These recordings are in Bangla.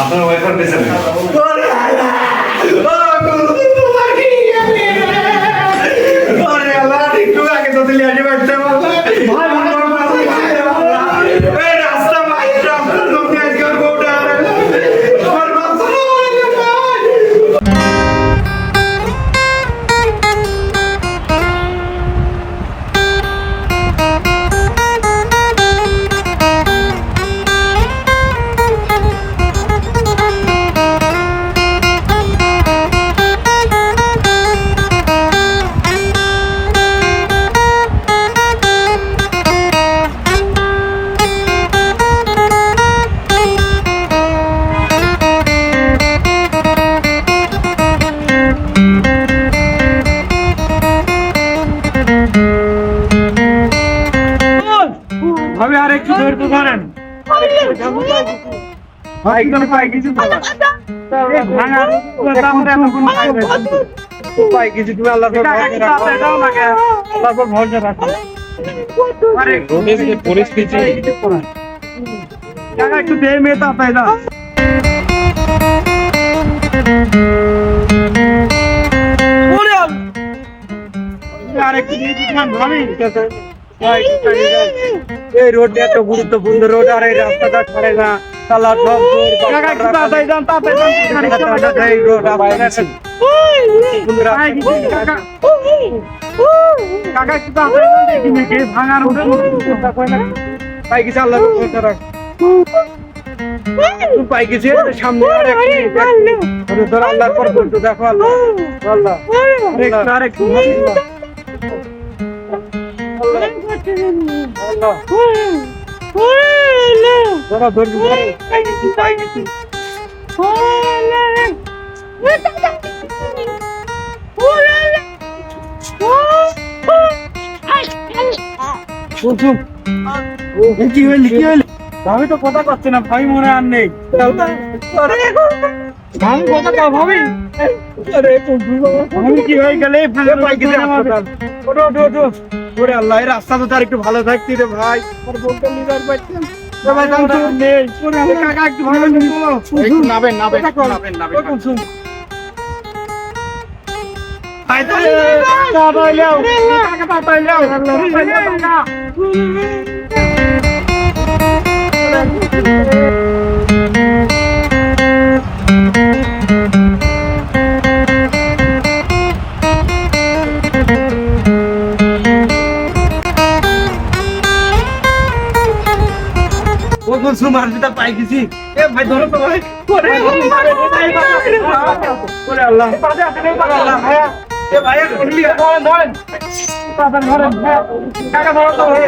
আপনার ওয়াইফার পেছনে ভাবি আর ভরসা রাখো। আরে পরিস্থিতি একটু দে মেয়ে তা পাই না আর একটু দিয়ে দিতাম ভাবি ভাই, এই রোড এত গুরুত্বপূর্ণ রোড আর এই রাস্তাটা ছাড়ে না। তালা সব সামনে আর আল্লাহর পর দেখো। আল্লাহ আল্লাহ। কি হইলি কি হইলি আমি তো কথা করছি না ভাই মনে আর নেই আমি কথা ভাবি আমি কি হয়ে গেলে ওটো ওটো ওটো ওরে আল্লাহ এই রাস্তা তো তার একটু ভালো থাকতি রে ভাই। আর বলতে লিভার ভাই দাম কোন সুমার দিতা পাই গেছি। এ ভাই ধরো তো ভাই। ওরে ওরে আল্লাহ। ওরে আল্লাহ। ভাইয়া এ ভাইয়া করলি ধরেন। ধরেন তাড়াতাড়ি ধরেন। কাকা ধরো তো ভাই।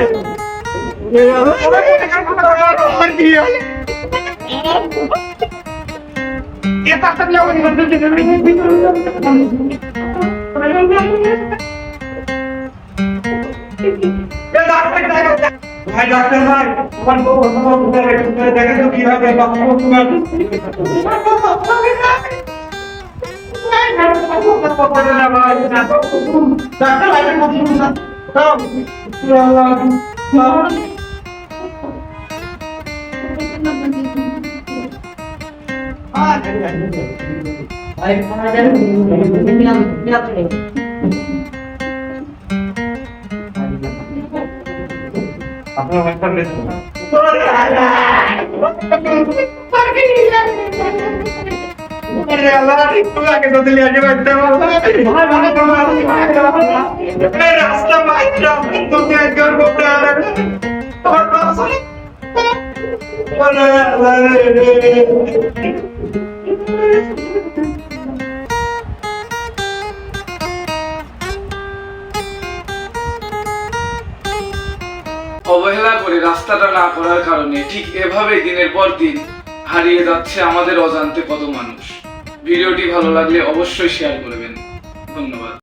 এ আল্লাহ আমার কি হলো এ তাড়াতাড়ি লাগো ভাই ডাক্তার ভাই বউ দেখে তো কীভাবে अपने होमवर्क लिख अरे अल्लाह रिक्तू तो आके तो दिल आगे बैठते हो भाई भाई तुम्हारा मैं रास्ता भाई रास्ता तो क्या कर बोलते आ रहे और रास्ता अरे अरे রাস্তাটা না করার কারণে ঠিক এভাবে দিনের পর দিন হারিয়ে যাচ্ছে আমাদের অজান্তে কত মানুষ। ভিডিওটি ভালো লাগলে অবশ্যই শেয়ার করবেন। ধন্যবাদ।